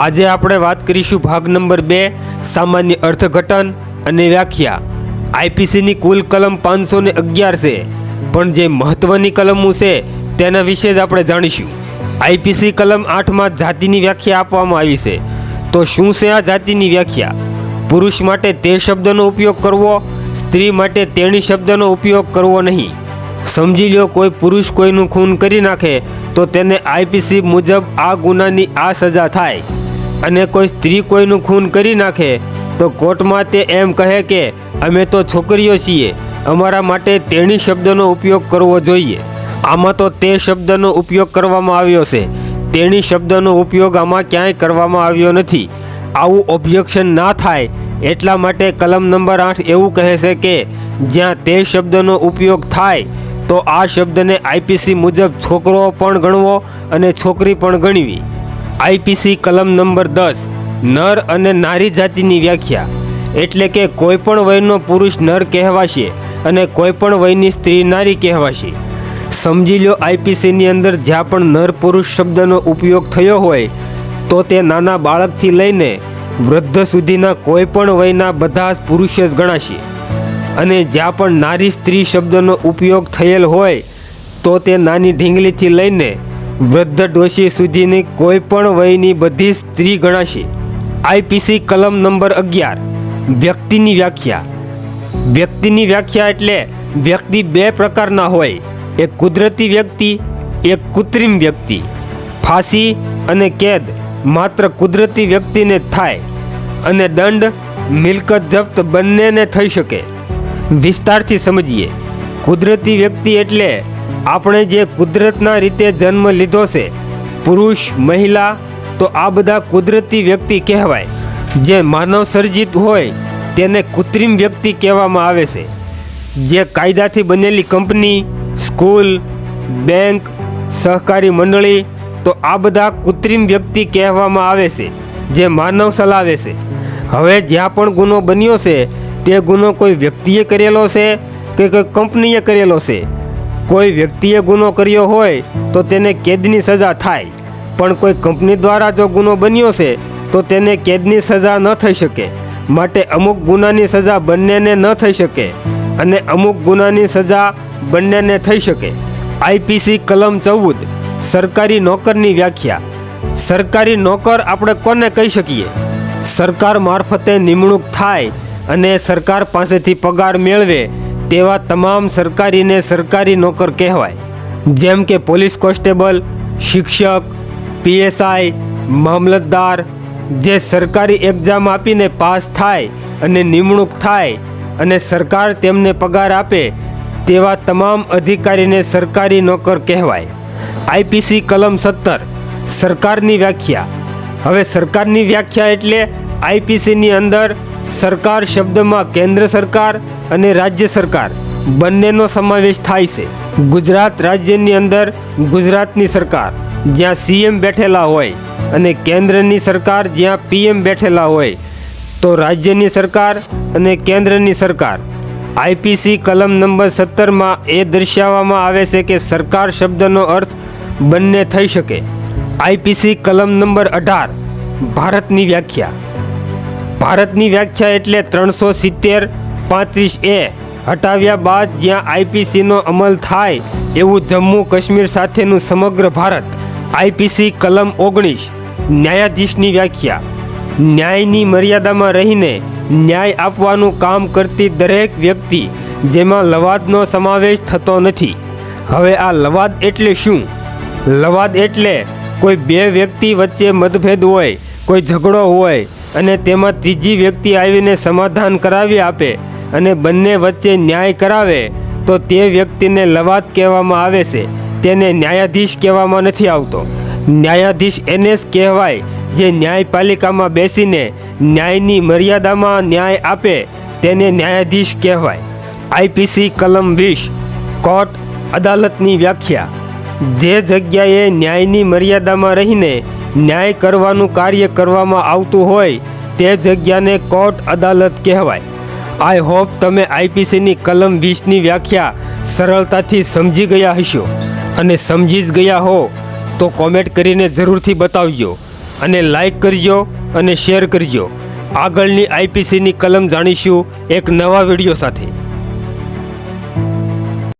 આજે આપણે વાત કરીશું ભાગ નંબર બે, સામાન્ય અર્થઘટન અને વ્યાખ્યા. આઈપીસીની કુલ કલમ પાંચસો ને અગિયાર છે, પણ જે મહત્વની કલમો છે તેના વિશે જ આપણે જાણીશું. આઈપીસી કલમ આઠમાં જાતિની વ્યાખ્યા આપવામાં આવી છે. તો શું છે આ જાતિની વ્યાખ્યા? પુરુષ માટે તે શબ્દનો ઉપયોગ કરવો, સ્ત્રી માટે તેણી શબ્દનો ઉપયોગ કરવો નહીં. સમજી લો કોઈ પુરુષ કોઈનું ખૂન કરી નાખે, તો તેને આઈપીસી મુજબ આ ગુનાની આ સજા થાય. અને કોઈ સ્ત્રી કોઈનું ખૂન કરી નાખે, તો કોર્ટમાં તે એમ કહે કે, અમે તો છોકરીઓ છીએ. અમારા માટે તેણી શબ્દનો ઉપયોગ કરવો જોઈએ. આમાં તો તે શબ્દનો ઉપયોગ કરવામાં આવ્યો છે. તેણી શબ્દનો ઉપયોગ આમાં ક્યાંય કરવામાં આવ્યો નથી. આવું ઓબ્જેક્શન ના થાય, એટલા માટે કલમ નંબર આઠ એવું કહે છે કે, જ્યાં તે શબ્દનો ઉપયોગ થાય, તો આ શબ્દને આઈપીસી મુજબ છોકરો પણ ગણવો અને છોકરી પણ ગણવી. આઈપીસી કલમ નંબર દસ, નર અને નારી જાતિની વ્યાખ્યા. એટલે કે કોઈ પણ વયનો પુરુષ નર કહેવાશે અને કોઈ પણ વયની સ્ત્રી નારી કહેવાશે. સમજી લો આઈપીસીની અંદર જ્યાં પણ નર પુરુષ શબ્દનો ઉપયોગ થયો હોય, તો તે નાના બાળકથી લઈને વૃદ્ધ સુધીના કોઈ પણ વયના બધા જ પુરુષ જ ગણાશે. અને જ્યાં પણ નારી સ્ત્રી શબ્દનો ઉપયોગ થયેલ હોય, તો તે નાની ઢીંગલીથી લઈને વૃદ્ધ ડોશી સુધીની કોઈ પણ વયની બધી સ્ત્રી ગણાશે. આઈપીસી કલમ નંબર અગિયાર. વ્યક્તિની વ્યાખ્યા. વ્યક્તિની વ્યાખ્યા એટલે વ્યક્તિ બે પ્રકારના હોય. એક કુદરતી વ્યક્તિ, એક કૃત્રિમ વ્યક્તિ. ફાંસી અને કેદ માત્ર કુદરતી વ્યક્તિને થાય અને દંડ, મિલકત જપ્ત બંનેને થઈ શકે. વિસ્તારથી સમજીએ. કુદરતી વ્યક્તિ એટલે આપણે જે કુદરતના રીતે જન્મ લીધો છે, પુરુષ, મહિલા, તો આ બધા કુદરતી વ્યક્તિ કહેવાય. જે માનવ સર્જિત હોય, તેને કૃત્રિમ વ્યક્તિ કહેવામાં આવે છે. જે કાયદાથી બનેલી કંપની, સ્કૂલ, બેંક, સહકારી મંડળી, તો આ બધા કૃત્રિમ વ્યક્તિ કહેવામાં આવે છે, જે માનવ ચલાવે છે. હવે જ્યાં પણ ગુનો બન્યો છે, તે ગુનો કોઈ વ્યક્તિએ કરેલો છે કે કોઈ કંપનીએ કરેલો છે? કોઈ વ્યક્તિએ ગુનો કર્યો હોય તો તેને કેદની સજા થાય. પણ કોઈ કંપની દ્વારા જો ગુનો બન્યો છે, તો તેને કેદની સજા ન થઈ શકે. માટે અમુક ગુનાની સજા બંનેને ન થઈ શકે અને અમુક ગુનાની સજા બંનેને થઈ શકે. આઈપીસી કલમ ચૌદ, સરકારી નોકરની વ્યાખ્યા. સરકારી નોકર આપણે કોને કહી શકીએ? સરકાર મારફતે નિમણૂક થાય અને સરકાર પાસેથી પગાર મેળવે તેવા તમામ સરકારીને સરકારી નોકર કહેવાય. જેમ કે પોલીસ કોન્સ્ટેબલ, શિક્ષક, પીએસઆઈ, મામલતદાર, જે સરકારી એક્ઝામ આપીને પાસ થાય અને નિમણૂક થાય અને સરકાર તેમને પગાર આપે, તેવા તમામ અધિકારીને સરકારી નોકર કહેવાય. આઈપીસી કલમ સત્તર, સરકારની વ્યાખ્યા. હવે સરકારની વ્યાખ્યા એટલે આઈપીસીની અંદર સરકાર શબ્દમાં કેન્દ્ર સરકાર અને રાજ્ય સરકાર બંનેનો સમાવેશ થાય છે. ગુજરાત રાજ્યની અંદર ગુજરાતની સરકાર, જ્યાં સીએમ બેઠેલા હોય અને કેન્દ્રની સરકાર, જ્યાં પીએમ બેઠેલા હોય, તો રાજ્યની સરકાર અને કેન્દ્રની સરકાર. આઈપીસી કલમ નંબર સત્તરમાં એ દર્શાવવામાં આવે છે કે સરકાર શબ્દનો અર્થ બંને થઈ શકે. આઈપીસી કલમ નંબર અઢાર, ભારતની વ્યાખ્યા. ભારતની વ્યાખ્યા એટલે ત્રણસો સિત્તેર પાંત્રીસ એ હટાવ્યા બાદ જ્યાં આઈપીસીનો અમલ થાય એવું જમ્મુ કાશ્મીર સાથેનું સમગ્ર ભારત આઈપીસી કલમ ઓગણીસ ન્યાયાધીશની વ્યાખ્યા. ન્યાયની મર્યાદામાં રહીને ન્યાય આપવાનું કામ કરતી દરેક વ્યક્તિ જેમાં લવાદનો સમાવેશ થતો નથી. હવે આ લવાદ એટલે શું? લવાદ એટલે કોઈ બે વ્યક્તિ વચ્ચે મતભેદ હોય, કોઈ ઝઘડો હોય અને તેમાં ત્રીજી વ્યક્તિ આવીને સમાધાન કરાવી આપે અને બંને વચ્ચે ન્યાય કરાવે, તો તે વ્યક્તિને લવાત કહેવામાં આવે છે. તેને ન્યાયાધીશ કહેવામાં નથી આવતો. ન્યાયાધીશ એને કહેવાય, જે ન્યાયપાલિકામાં બેસીને ન્યાયની મર્યાદામાં ન્યાય આપે, તેને ન્યાયાધીશ કહેવાય. આઈપીસી કલમ વીસ, કોર્ટ અદાલતની વ્યાખ્યા. જે જગ્યાએ ન્યાયની મર્યાદામાં રહીને ન્યાય કરવાનું કાર્ય કરવામાં આવતું હોય તે જગ્યાને કોર્ટ અદાલત કહેવાય. આઈ હોપ તમે આઈપીસીની કલમ વીસની વ્યાખ્યા સરળતાથી સમજી ગયા હશો. અને સમજી જ ગયા હો, તો કોમેન્ટ કરીને જરૂરથી બતાવજો. અને લાઈક કરજો અને શેર કરજો. આગળની આઈપીસીની કલમ જાણીશું એક નવા વીડિયો સાથે.